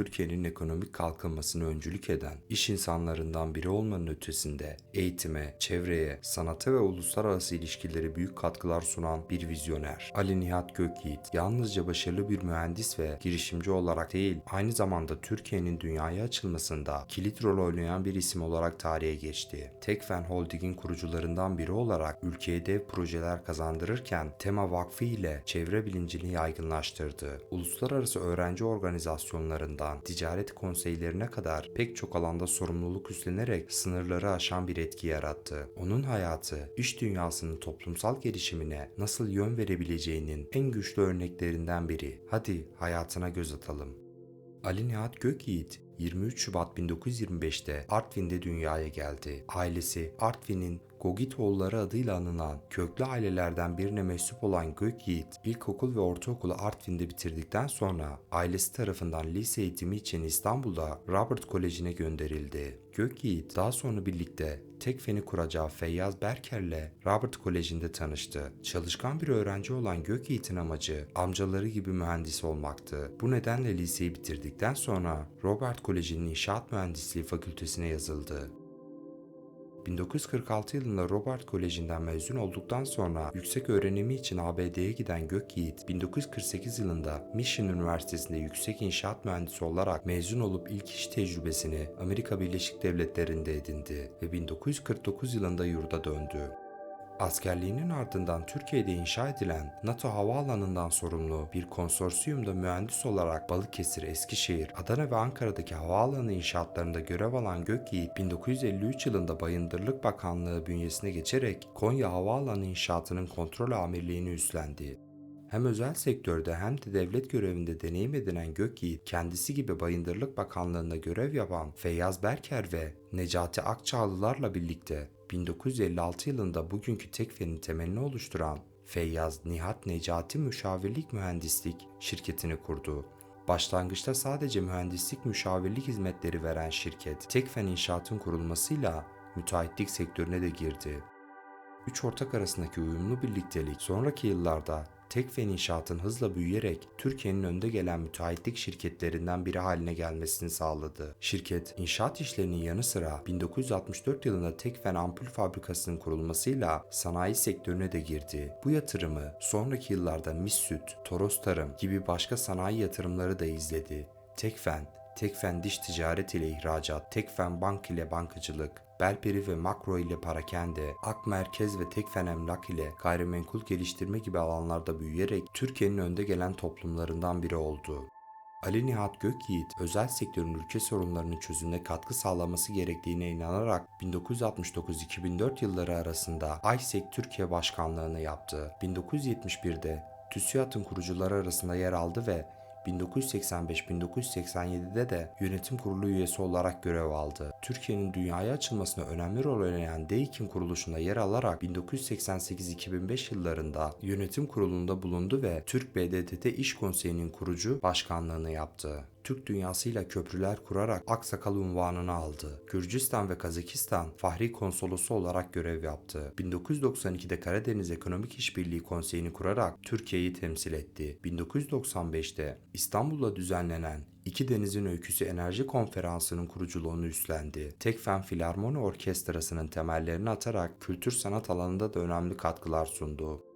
Türkiye'nin ekonomik kalkınmasını öncülük eden iş insanlarından biri olmanın ötesinde eğitime, çevreye, sanata ve uluslararası ilişkileri büyük katkılar sunan bir vizyoner. Ali Nihat Gökyiğit yalnızca başarılı bir mühendis ve girişimci olarak değil, aynı zamanda Türkiye'nin dünyaya açılmasında kilit rol oynayan bir isim olarak tarihe geçti. Tekfen Holding'in kurucularından biri olarak ülkeye dev projeler kazandırırken Tema Vakfı ile çevre bilincini yaygınlaştırdı. Uluslararası öğrenci organizasyonlarından ticaret konseylerine kadar pek çok alanda sorumluluk üstlenerek sınırları aşan bir etki yarattı. Onun hayatı, iş dünyasının toplumsal gelişimine nasıl yön verebileceğinin en güçlü örneklerinden biri. Hadi hayatına göz atalım. Ali Nihat Gökyiğit 23 Şubat 1925'te Artvin'de dünyaya geldi. Ailesi Artvin'in Gogitoğulları adıyla anılan köklü ailelerden birine mensup olan Gökyiğit, ilkokul ve ortaokulu Artvin'de bitirdikten sonra ailesi tarafından lise eğitimi için İstanbul'da Robert Koleji'ne gönderildi. Gökyiğit daha sonra birlikte Tekfen'i kuracağı Feyyaz Berker'le Robert Koleji'nde tanıştı. Çalışkan bir öğrenci olan Gökyiğit'in amacı amcaları gibi mühendis olmaktı. Bu nedenle liseyi bitirdikten sonra Robert Koleji'nin İnşaat Mühendisliği Fakültesine yazıldı. 1946 yılında Robert Koleji'nden mezun olduktan sonra yüksek öğrenimi için ABD'ye giden Gökyiğit, 1948 yılında Michigan Üniversitesi'nde yüksek inşaat mühendisi olarak mezun olup ilk iş tecrübesini Amerika Birleşik Devletleri'nde edindi ve 1949 yılında yurda döndü. Askerliğinin ardından Türkiye'de inşa edilen NATO havaalanından sorumlu bir konsorsiyumda mühendis olarak Balıkesir, Eskişehir, Adana ve Ankara'daki havaalanı inşaatlarında görev alan Gökyiğit 1953 yılında Bayındırlık Bakanlığı bünyesine geçerek Konya Havaalanı inşaatının kontrol amirliğini üstlendi. Hem özel sektörde hem de devlet görevinde deneyim edinen Gökyiğit, kendisi gibi Bayındırlık Bakanlığı'nda görev yapan Feyyaz Berker ve Necati Akçağlılarla birlikte 1956 yılında bugünkü Tekfen'in temelini oluşturan Feyyaz Nihat Necati Müşavirlik Mühendislik şirketini kurdu. Başlangıçta sadece mühendislik müşavirlik hizmetleri veren şirket, Tekfen İnşaat'ın kurulmasıyla müteahhitlik sektörüne de girdi. Üç ortak arasındaki uyumlu birliktelik sonraki yıllarda Tekfen İnşaat'ın hızla büyüyerek Türkiye'nin önde gelen müteahhitlik şirketlerinden biri haline gelmesini sağladı. Şirket, inşaat işlerinin yanı sıra 1964 yılında Tekfen Ampul Fabrikası'nın kurulmasıyla sanayi sektörüne de girdi. Bu yatırımı sonraki yıllarda Missüt, Toros Tarım gibi başka sanayi yatırımları da izledi. Tekfen, Tekfen Diş Ticaret ile ihracat, Tekfen Bank ile bankacılık, Belperi ve Makro ile parakende, Ak Merkez ve Tekfen Emlak ile gayrimenkul geliştirme gibi alanlarda büyüyerek Türkiye'nin önde gelen toplumlarından biri oldu. Ali Nihat Gökyiğit, özel sektörün ülke sorunlarının çözümüne katkı sağlaması gerektiğine inanarak 1969-2004 yılları arasında ISEC Türkiye Başkanlığını yaptı. 1971'de TÜSİAD'ın kurucuları arasında yer aldı ve 1985-1987'de de yönetim kurulu üyesi olarak görev aldı. Türkiye'nin dünyaya açılmasına önemli rol oynayan DEİK'in kuruluşunda yer alarak 1988-2005 yıllarında yönetim kurulunda bulundu ve Türk BDDT İş Konseyi'nin kurucu başkanlığını yaptı. Türk dünyasıyla köprüler kurarak Aksakal unvanını aldı. Gürcistan ve Kazakistan Fahri Konsolosu olarak görev yaptı. 1992'de Karadeniz Ekonomik İşbirliği Konseyi'ni kurarak Türkiye'yi temsil etti. 1995'te İstanbul'da düzenlenen İki Denizin Öyküsü Enerji Konferansı'nın kuruculuğunu üstlendi. Tekfen Filarmoni Orkestrası'nın temellerini atarak kültür sanat alanında da önemli katkılar sundu.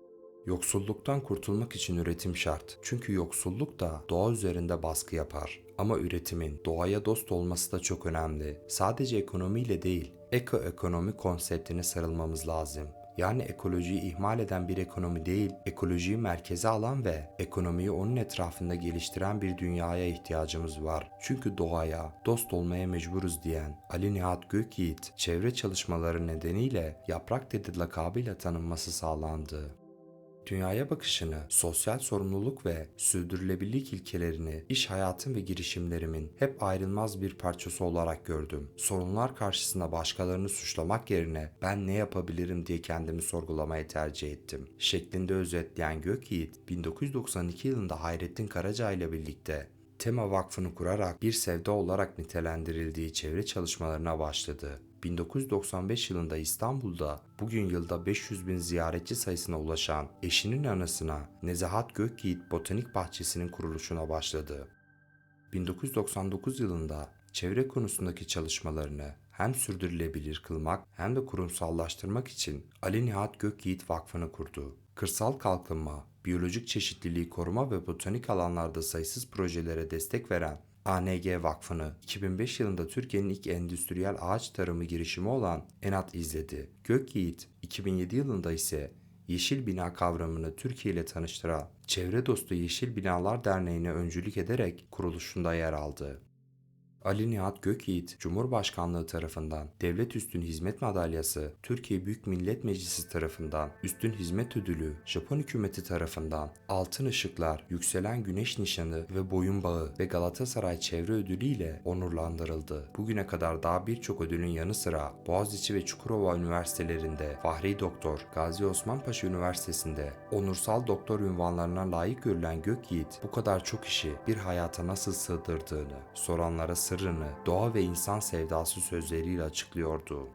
Yoksulluktan kurtulmak için üretim şart. Çünkü yoksulluk da doğa üzerinde baskı yapar. Ama üretimin doğaya dost olması da çok önemli. Sadece ekonomiyle değil, eko ekonomi konseptine sarılmamız lazım. Yani ekolojiyi ihmal eden bir ekonomi değil, ekolojiyi merkeze alan ve ekonomiyi onun etrafında geliştiren bir dünyaya ihtiyacımız var. Çünkü doğaya, dost olmaya mecburuz diyen Ali Nihat Gökyiğit, çevre çalışmaları nedeniyle Yaprak Dedi lakabıyla tanınması sağlandı. Dünyaya bakışını, sosyal sorumluluk ve sürdürülebilirlik ilkelerini iş hayatım ve girişimlerimin hep ayrılmaz bir parçası olarak gördüm. Sorunlar karşısında başkalarını suçlamak yerine ben ne yapabilirim diye kendimi sorgulamayı tercih ettim. Şeklinde özetleyen Gökyiğit, 1992 yılında Hayrettin Karaca ile birlikte Tema Vakfı'nı kurarak bir sevda olarak nitelendirildiği çevre çalışmalarına başladı. 1995 yılında İstanbul'da bugün yılda 500 bin ziyaretçi sayısına ulaşan eşinin anısına Nezahat Gökyiğit Botanik Bahçesi'nin kuruluşuna başladı. 1999 yılında çevre konusundaki çalışmalarını hem sürdürülebilir kılmak hem de kurumsallaştırmak için Ali Nihat Gökyiğit Vakfı'nı kurdu. Kırsal kalkınma, biyolojik çeşitliliği koruma ve botanik alanlarda sayısız projelere destek veren ANG Vakfı'nı 2005 yılında Türkiye'nin ilk endüstriyel ağaç tarımı girişimi olan ENAT izledi. Gökyiğit 2007 yılında ise Yeşil Bina kavramını Türkiye ile tanıştıran Çevre Dostu Yeşil Binalar Derneği'ne öncülük ederek kuruluşunda yer aldı. Ali Nihat Gökyiğit, Cumhurbaşkanlığı tarafından Devlet Üstün Hizmet Madalyası, Türkiye Büyük Millet Meclisi tarafından Üstün Hizmet Ödülü, Japon hükümeti tarafından Altın Işıklar, Yükselen Güneş Nişanı ve Boyun Bağı ve Galatasaray Çevre Ödülü ile onurlandırıldı. Bugüne kadar daha birçok ödülün yanı sıra Boğaziçi ve Çukurova Üniversitelerinde, Fahri Doktor, Gazi Osman Paşa Üniversitesi'nde onursal doktor ünvanlarına layık görülen Gökyiğit bu kadar çok işi bir hayata nasıl sığdırdığını soranlara sırrını doğa ve insan sevdası sözleriyle açıklıyordu.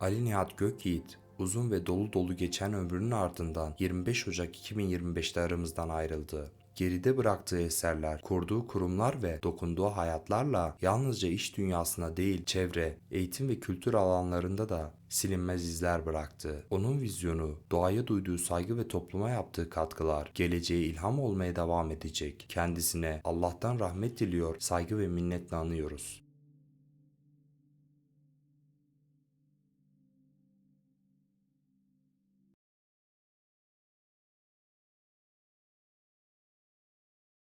Ali Nihat Gökyiğit uzun ve dolu dolu geçen ömrünün ardından 25 Ocak 2025'te aramızdan ayrıldı. Geride bıraktığı eserler, kurduğu kurumlar ve dokunduğu hayatlarla yalnızca iş dünyasına değil, çevre, eğitim ve kültür alanlarında da silinmez izler bıraktı. Onun vizyonu, doğaya duyduğu saygı ve topluma yaptığı katkılar geleceğe ilham olmaya devam edecek. Kendisine Allah'tan rahmet diliyor, saygı ve minnetle anıyoruz.